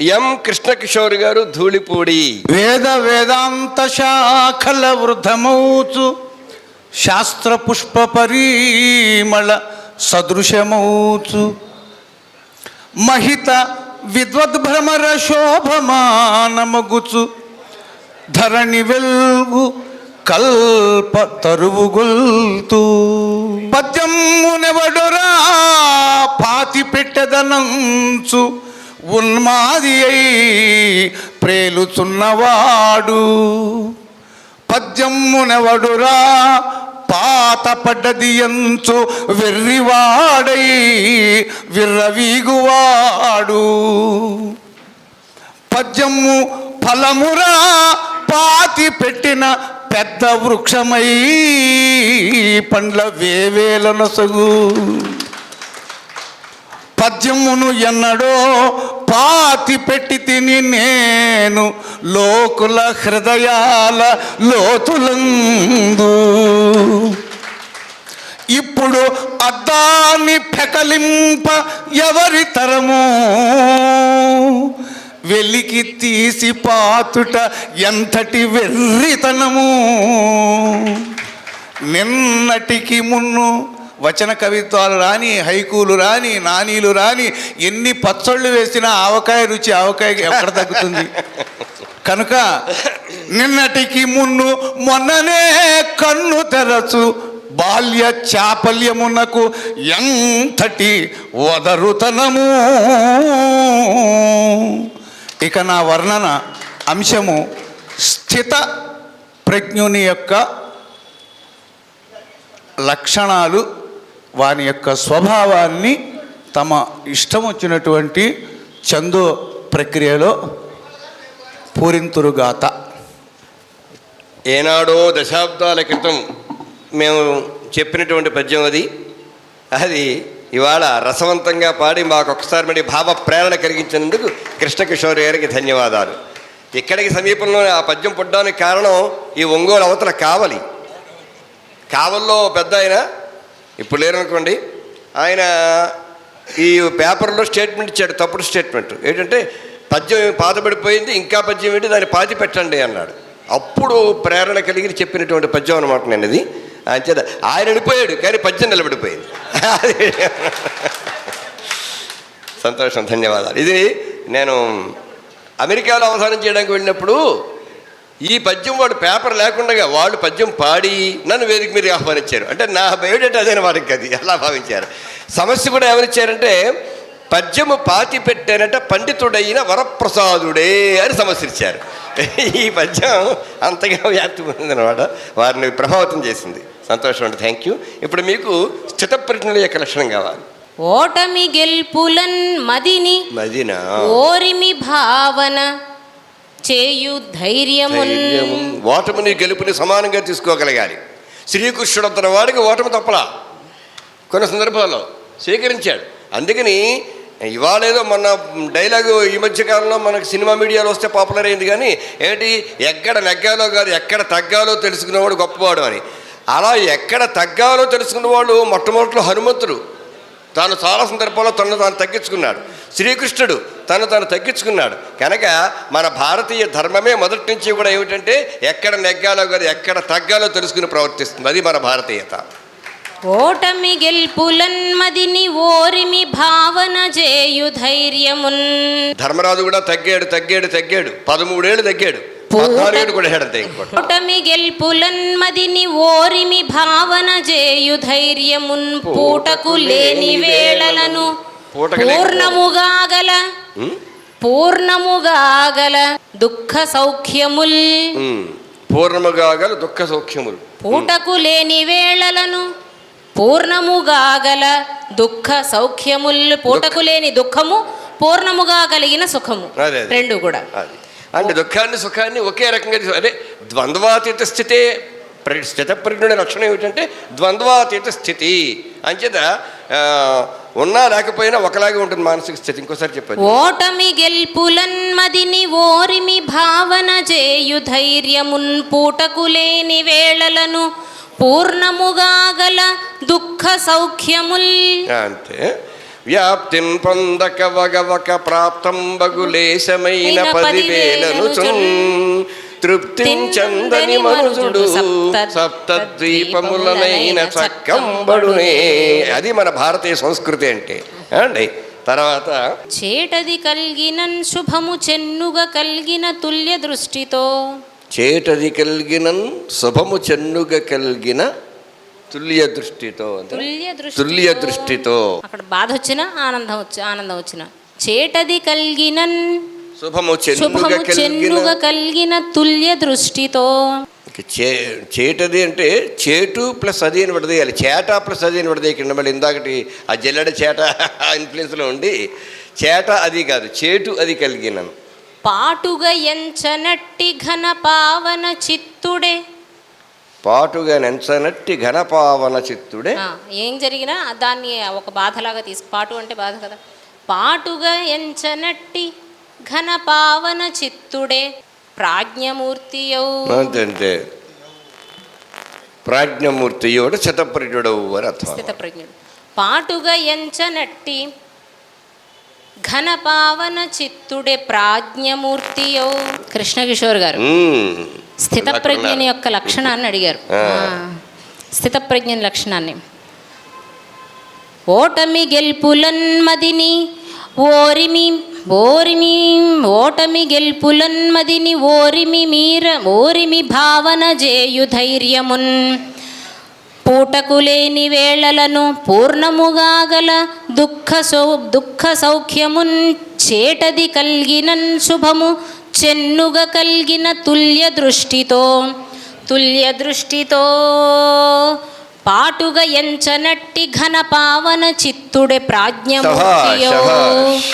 ఎం కృష్ణకిషోర్ గారు ధూళిపూడి. వేద వేదాంత శాఖల వృద్ధమౌచు శాస్త్ర పుష్ప పరిమళ సదృశమౌచు. మహిత విద్వద్భ్రమర శోభమానమగుచు ధరణి వెల్గు కల్ప తరువుగొల్తూ. పద్యమునెవడురా పాతి పెట్టదనంచు ఉన్మాది అయి ప్రేలుచున్నవాడు. పద్యమునెవడురా? పాత పడ్డది ఎంచు వెర్రివాడై విర్రవీగువాడు. పద్యము ఫలమురా? పాతి పెట్టిన పెద్ద వృక్షమై పండ్ల వేవేలనొసగు. పద్యమును ఎన్నడో పాతి పెట్టి తిని నేను లోకుల హృదయాల లోతులందు. ఇప్పుడు అద్దాన్ని పెకలింప ఎవరి తరము? వెలికి తీసి పాతుట ఎంతటి వెర్రితనము? నిన్నటికి మున్ను వచన కవిత్వాలు రాని హైకూలు రాని నానీలు రాని ఎన్ని పచ్చళ్ళు వేసినా ఆవకాయ రుచి ఆవకాయకి ఎక్కడ తగ్గుతుంది? కనుక నిన్నటికి మున్ను మొన్ననే కన్ను తెరచు బాల్య చాపల్యమునకు ఎంతటి వదరుతనము? ఇక నా వర్ణన అంశము స్థిత ప్రజ్ఞుని యొక్క లక్షణాలు వాని యొక్క స్వభావాన్ని తమ ఇష్టం వచ్చినటువంటి చందో ప్రక్రియలో పూరింతురుగాత. ఏనాడో దశాబ్దాల క్రితం మేము చెప్పినటువంటి పద్యం అది. అది ఇవాళ రసవంతంగా పాడి మాకు ఒకసారి మరి భావ ప్రేరణ కలిగించినందుకు కృష్ణకిషోర్ గారికి ధన్యవాదాలు. ఇక్కడికి సమీపంలో ఆ పద్యం పుట్టడానికి కారణం ఈ ఒంగోలు అవతల కావలి. కావల్లో పెద్ద ఆయన ఇప్పుడు లేరనుకోండి ఆయన ఈ పేపర్లో స్టేట్మెంట్ ఇచ్చాడు తప్పుడు స్టేట్మెంట్. ఏంటంటే పద్యం పాతబడిపోయింది ఇంకా పద్యం ఏంటి దాన్ని పాతి పెట్టండి అన్నాడు. అప్పుడు ప్రేరణ కలిగి చెప్పినటువంటి పద్యం అనమాట నేను ఇది అంచేత ఆయన వెళ్ళిపోయాడు కానీ పద్యం నిలబడిపోయింది. సంతోషం ధన్యవాదాలు. ఇది నేను అమెరికాలో అవధానం చేయడానికి వెళ్ళినప్పుడు ఈ పద్యం వాడు పేపర్ లేకుండా వాళ్ళు పద్యం పాడి నన్ను వేదిక మీరు ఆహ్వానించారు. అంటే నా బయోడేటా అదే వాడికి అది. అలా భావించారు. సమస్య కూడా ఎవరిచ్చారంటే పద్యము పాతి పెట్టానట పండితుడైన వరప్రసాదుడే అని సమస్య ఇచ్చారు. ఈ పద్యం అంతగా వ్యాప్తి పొందిందనమాట వారిని ప్రభావితం చేసింది. సంతోషం అండి. థ్యాంక్ యూ ఇప్పుడు మీకు స్థితప్రజ్ఞల యొక్క లక్షణం కావాలి. ఓటమి గెల్పులన్ మదిని మదినా? ఓరిమి భావన. చేయు ధైర్యమున్. ఓటమిని గెలుపుని సమానంగా తీసుకోగలగాలి. శ్రీకృష్ణుడు అంతటి వాడికి ఓటమి తప్పలా. కొన్ని సందర్భాల్లో స్వీకరించాడు. అందుకని ఇవాళ ఏదో మన డైలాగు ఈ మధ్యకాలంలో మనకు సినిమా మీడియాలో వస్తే పాపులర్ అయింది కానీ ఏంటి ఎక్కడ నెగ్గాలో కాదు ఎక్కడ తగ్గాలో తెలుసుకునేవాడు గొప్పవాడు అని. అలా ఎక్కడ తగ్గాలో తెలుసుకున్నవాడు మొట్టమొదట్లో హనుమంతుడు. తాను చాలా సందర్భాల్లో తను తాను తగ్గించుకున్నాడు. శ్రీకృష్ణుడు తను తాను తగ్గించుకున్నాడు. కనుక మన భారతీయ ధర్మమే మొదటి నుంచి కూడా ఏమిటంటే ఎక్కడ నెగ్గాలో కాదు ఎక్కడ తగ్గాలో తెలుసుకుని ప్రవర్తిస్తుంది. అది మన భారతీయత. ఓటమి గెల్పులన్ మదిని ఓరిమి భావన చేయు ధైర్యమున్. ధర్మరాజు కూడా తగ్గాడు తగ్గాడు తగ్గాడు. పదమూడేళ్ళు తగ్గాడు. ఓటమి గెల్పులన్ మదిని ఓరిమి భావన చేయు ధైర్యమున్. పూటకు లేని వేళలను పూర్ణముగా గల? పూర్ణముగా గల దుఃఖ సౌఖ్యముల్. పూర్ణముగా గల దుఃఖ సౌఖ్యములు. పూటకు లేని వేళలను పూర్ణముగా గల దుఃఖ సౌఖ్యముల్ పూటకు లేని దుఃఖము పూర్ణముగా కలిగిన సుఖము. రెండు కూడా. అంటే దుఃఖాన్ని సుఖాన్ని ఒకే రకంగా అదే ద్వంద్వాతీత స్థితే ప్ర- స్థితప్రజ్ఞుడి లక్షణం ఏమిటంటే ద్వంద్వాతీత స్థితి. అంచేత ఉన్నా లేకపోయినా ఒకలాగే ఉంటుంది మానసిక స్థితి. ఇంకోసారి చెప్పండి. ఓటమి గెల్పులన్ మదిని ఓరిమి భావన చేయు ధైర్యమున్ పూటకు లేని వేళలను పూర్ణముగా గల దుఃఖ సౌఖ్యముల్ అంతే. వ్యాప్తిన్ పొందక వగవక ప్రాప్తం బగులేశమైన పదివేలను చున్ తృప్తిం చందని మనుజుడు సప్తద్వీపములనైన చక్కంబడునే అది మన భారతీయ సంస్కృతి అంటే. అండి తర్వాత చేటది కలిగినన్ శుభము చెన్నుగ కలిగిన తుల్య దృష్టితో చేటది కలిగిన శుభము చెన్నుగ కలిగిన తుల్య దృష్టితో తుల్య దృష్టి తుల్య దృష్టితో. అక్కడ బాధ వచ్చినా ఆనందం వచ్చి ఆనందం వచ్చిన. చేటది కలిగినన్ శుభము చెన్నుగ శుభము కలిగిన చెన్నుగ కలిగిన తుల్య దృష్టితో. చే చేటది అంటే చేటు ప్లస్ అది అని విడదీయాలి చేట ప్లస్ అది అని విడదీయకుండా మళ్ళీ ఇందాకటి ఆ జల్లెడ చేట ఇన్ఫ్లుయెన్స్లో ఉండి చేట అది కాదు చేటు అది కలిగినను. పాటుగా ఎంచనట్టి ఘన పావన చిత్తుడే. పాటుగా నెంచనట్టి ఘనపావన చిత్తుడే. ఏం జరిగినా దాన్ని ఒక బాధలాగా తీసు పాటు అంటే బాధ కదా. పాటుగా ఎంచనట్టి ఘన పావన చిత్తుడే. ప్రాజ్ఞమూర్తియౌ. అంతే అంతే ప్రాజ్ఞమూర్తియోడు శతప్రజుడవు అని అర్థం స్థిత ప్రజ్ఞుడు పాటుగా ఎంచనట్టి ఘన పావన చిత్తుడే ప్రాజ్ఞమూర్తియౌ. కృష్ణకిషోర్ గారు. మ్మ్. స్థిత ప్రజ్ఞని యొక్క లక్షణాన్ని అడిగారు. ఆ. స్థిత ప్రజ్ఞని లక్షణాన్ని. ఓటమి గెల్పులన్మదిని ఓరిమి ఓరిమి ఓటమి గెల్పులన్మదిని ఓరిమి మీర ఓరిమి భావన జేయు ధైర్యమున్ పూటకు లేని వేళలను పూర్ణముగా గల దుఃఖ సౌ దుఃఖ సౌఖ్యమున్ చేటది కలిగినన్ శుభము చెన్నుగ కలిగిన తుల్య దృష్టితో తుల్య దృష్టితో పాటుగా ఎంచనట్టి ఘన పావన చిత్తుడే ప్రాజ్ఞమూర్తియో శభాష్.